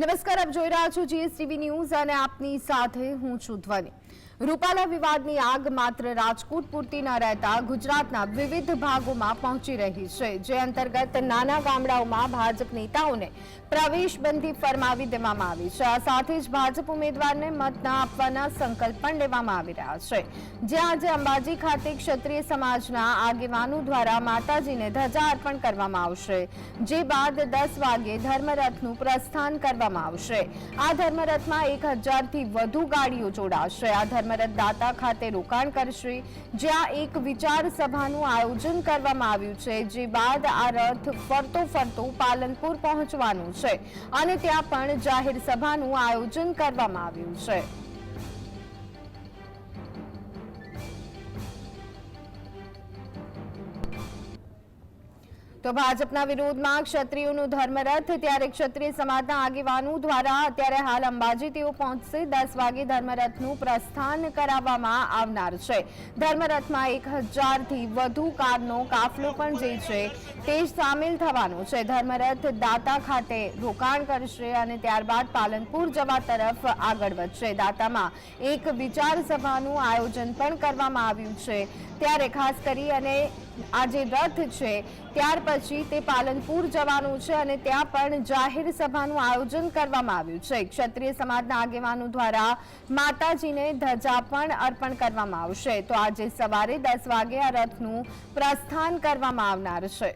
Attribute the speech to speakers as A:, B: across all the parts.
A: નમસ્કાર આપ જોઈ રહ્યા છો જીએસટીવી ન્યૂઝ અને આપની સાથે હું છું ધ્વનિ. રૂપાલા વિવાદની આગ માત્ર રાજકોટ પૂરતી ન રહેતા ગુજરાતના વિવિધ ભાગોમાં પહોંચી રહી છે, જે અંતર્ગત નાના ગામડાઓમાં ભાજપ નેતાઓને પ્રવેશબંધી ફરમાવી દેવામાં આવી છે. આ સાથે જ ભાજપ ઉમેદવારને મત ના આપવાના સંકલ્પ પણ લેવામાં આવી રહ્યા છે. જ્યાં આજે અંબાજી ખાતે ક્ષત્રિય સમાજના આગેવાનો દ્વારા માતાજીને ધજા અર્પણ કરવામાં આવશે, જે બાદ દસ વાગે ધર્મરથનું પ્રસ્થાન કરવામાં આવશે. આ ધર્મરથમાં એક હજારથી વધુ ગાડીઓ જોડાશે. આ ધર્મરથ દાતા ખાતે રોકાણ કરશે. જ્યાં એક વિચાર સભાનું આયોજન કરવામાં આવ્યું છે, જે બાદ આ રથ ફરતો ફરતો પાલનપુર પહોંચવાનું છે અને ત્યાં પણ જાહેર સભાનું આયોજન કરવામાં આવ્યું છે. તો ભાજપના વિરોધમાં ક્ષત્રિયોનું ધર્મરથ, ત્યારે ક્ષત્રિય સમાજના આગેવાનો દ્વારા અત્યારે હાલ અંબાજી તેઓ પહોંચશે. દસ વાગે ધર્મરથનું પ્રસ્થાન કરાવવામાં આવનાર છે. ધર્મરથમાં એક હજારથી વધુ કારનો કાફલો પણ જે છે તે સામેલ થવાનો છે. ધર્મરથ દાતા ખાતે રોકાણ કરશે અને ત્યારબાદ પાલનપુર જવા તરફ આગળ વધશે. દાતામાં એક વિચાર સભાનું આયોજન પણ કરવામાં આવ્યું છે. ત્યારે ખાસ કરી અને આ જે રથ છે. ત્યાર પછી તે પાલનપુર જવાનું છે અને ત્યાં પણ જાહેર સભાનું આયોજન કરવામાં આવ્યું છે. ક્ષત્રિય સમાજના આગેવાનો દ્વારા માતાજીને ધજા પણ અર્પણ કરવામાં આવશે. તો આજે સવારે દસ વાગે આ રથનું પ્રસ્થાન કરવામાં આવનાર છે.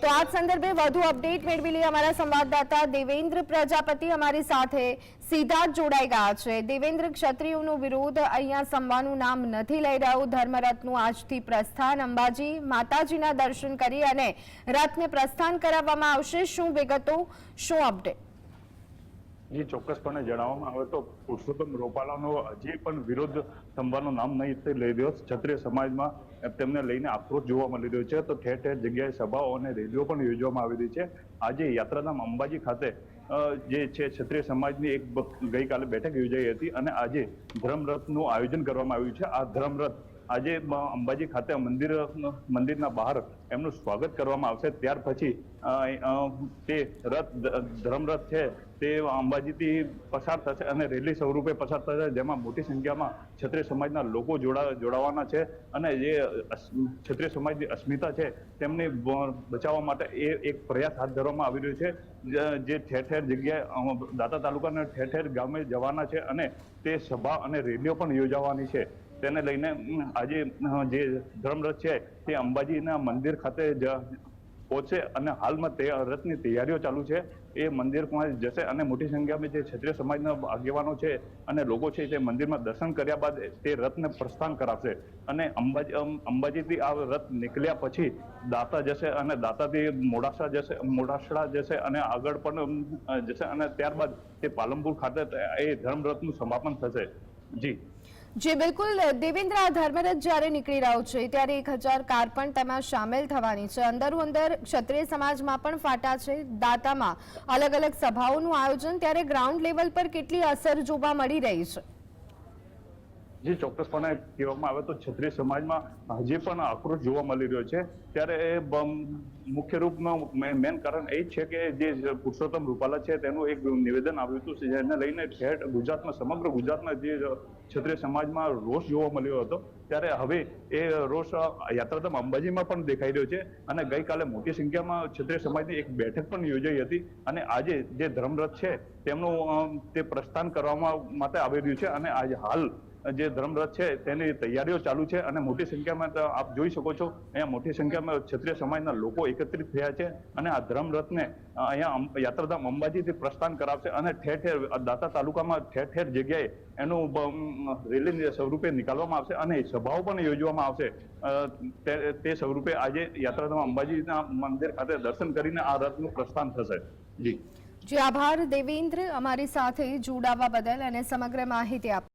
A: તો આ સંદર્ભે વધુ અપડેટ મેળવી લઈએ અમારા સંવાદદાતા દેવેન્દ્ર પ્રજાપતિ અમારી સાથે સીધા જ જોડાઈ ગયા છે. દેવેન્દ્ર ક્ષત્રિયોનો વિરોધ અહીંયા સંવાનું નામ નથી લઈ રહ્યો. ધર્મરથનું આજથી પ્રસ્થાન. અંબાજી માતાજીના દર્શન કરી અને રથને પ્રસ્થાન કરાવવામાં આવશે. શું વિગતો? શું અપડેટ
B: જે, ચોક્કસપણે જણાવવામાં આવે તો પુરુષોત્તમ રૂપાલાનો હજી પણ વિરોધ સંભાળનું નામ નહીં તે લઈ રહ્યો. ક્ષત્રિય સમાજમાં તેમને લઈને આક્રોશ જોવા મળી રહ્યો છે. તો ઠેર ઠેર જગ્યાએ સભાઓ અને રેલીઓ પણ યોજવામાં આવી રહી છે. આજે યાત્રાધામ અંબાજી ખાતે જે છે ક્ષત્રિય સમાજની એક ગઈકાલે બેઠક યોજાઈ હતી અને આજે ધર્મરથનું આયોજન કરવામાં આવ્યું છે. આ ધર્મરથ આજે અંબાજી ખાતે મંદિર, મંદિરના બહાર એમનું સ્વાગત કરવામાં આવશે. ત્યાર પછી તે રથ ધર્મરથ છે તે અંબાજીથી પસાર થશે અને રેલી સ્વરૂપે પસાર થશે, જેમાં મોટી સંખ્યામાં ક્ષત્રિય સમાજના લોકો જોડા, જોડાવાના છે અને જે ક્ષત્રિય સમાજની અસ્મિતા છે તેમને બચાવવા માટે એ એક પ્રયાસ હાથ ધરવામાં આવી રહ્યો છે, જે- ઠેર ઠેર જગ્યાએ દાતા તાલુકાના ઠેર ઠેર ગામે જવાના છે અને તે સભા અને રેલીઓ પણ યોજાવાની છે. તેને લઈને આજે જે ધર્મરથ છે તે અંબાજીના મંદિર ખાતે પહોંચે અને હાલમાં તે રથની તૈયારીઓ ચાલુ છે. એ મંદિરમાં જશે અને મોટી સંખ્યામાં જે ક્ષત્રિય સમાજના આગેવાનો છે અને લોકો છે તે મંદિરમાં દર્શન કર્યા બાદ તે રથને પ્રસ્થાન કરાવશે. અને અંબાજી અંબાજીથી આ રથ નીકળ્યા પછી દાતા જશે અને દાતાથી મોડાસા જશે, મોડાસડા જશે અને આગળ પણ જશે અને ત્યારબાદ તે પાલનપુર ખાતે એ ધર્મરથનું સમાપન થશે. જી.
A: જે બિલકુલ દેવેન્દ્ર આ ધર્મરથ જ્યારે નીકળી રહ્યો છે, ત્યારે એક હજાર કાર પણ તેમાં સામેલ થવાની છે. અંદરો અંદર ક્ષત્રિય સમાજમાં પણ ફાટા છે. દાતામાં અલગ અલગ સભાઓનું આયોજન, ત્યારે ગ્રાઉન્ડ લેવલ પર કેટલી અસર જોવા મળી રહી છે?
B: જે ચોક્કસપણે કહેવામાં આવે તો છત્રી સમાજમાં હજી પણ આક્રોશ જોવા મળી રહ્યો છે. ત્યારે એ મુખ્ય રૂપનું મેન કારણ એ છે કે જે પુરુષોત્તમ રૂપાલા છે, તેનું એક નિવેદન આવ્યું હતું જેને લઈને ઠેર ગુજરાતમાં સમગ્ર ગુજરાતમાં જે ક્ષત્રિય સમાજમાં રોષ જોવા મળ્યો હતો. ત્યારે હવે એ રોષ યાત્રાધામ અંબાજીમાં પણ દેખાઈ રહ્યો છે અને ગઈકાલે મોટી સંખ્યામાં ક્ષત્રિય સમાજની એક બેઠક પણ યોજાઈ હતી અને આજે જે ધર્મરથ છે, તેમનું તે પ્રસ્થાન કરવામાં માટે આવી રહ્યું છે અને આજે હાલ જે ધર્મરથ છે, તેની તૈયારીઓ ચાલુ છે અને મોટી સંખ્યામાં આપ જોઈ શકો છો, અહીંયા મોટી સંખ્યામાં ક્ષત્રિય સમાજના લોકો એકત્રિત થયા છે અને આ ધર્મરથને અહીંયા યાત્રાધામ અંબાજીથી પ્રસ્થાન કરાવશે અને ઠેર ઠેર દાતા તાલુકામાં ઠેર ઠેર જગ્યાએ એનું રેલી સ્વરૂપે નીકાળવામાં આવશે અને સભાઓ પણ યોજવામાં આવશે. તે- સ્વરૂપે આજે યાત્રાધામ અંબાજીના મંદિર ખાતે દર્શન કરીને આ રથનું પ્રસ્થાન થશે. જી.
A: જે, આભાર દેવેન્દ્ર. અમારી સાથે જોડાવા બદલ અને સમગ્ર માહિતી આપ